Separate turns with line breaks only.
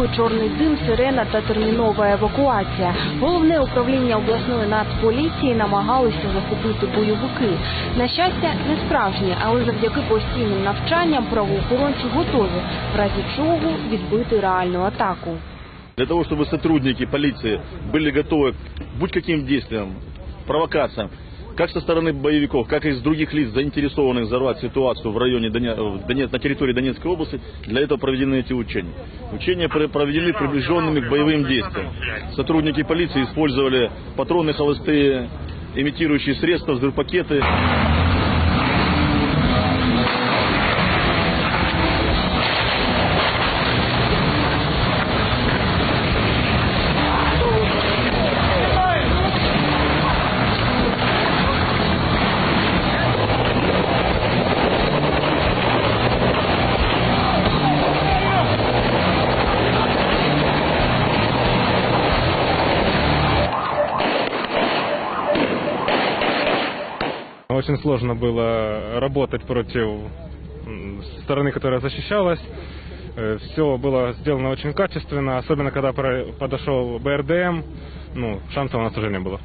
допомоги, чорний дим, сирена та термінова евакуація. Головне управління обласної нацполіції намагалися захопити бойовики. На щастя, не справжні, але завдяки постійним навчанням правоохоронці готові в разі чого відбити реальну атаку.
Для того, чтобы сотрудники полиции были готовы к будь каким действиям, провокациям, Как со стороны боевиков, как и из других лиц, заинтересованных взорвать ситуацию в районе Донец- на территории Донецкой области, для этого проведены эти учения. Учения пр- проведены приближенными к боевым действиям. Сотрудники полиции использовали патроны холостые, имитирующие средства, взрывпакеты.
Очень сложно было работать против стороны, которая защищалась. Все было сделано очень качественно, особенно когда подошел БРДМ. Ну, шансов у нас уже не было.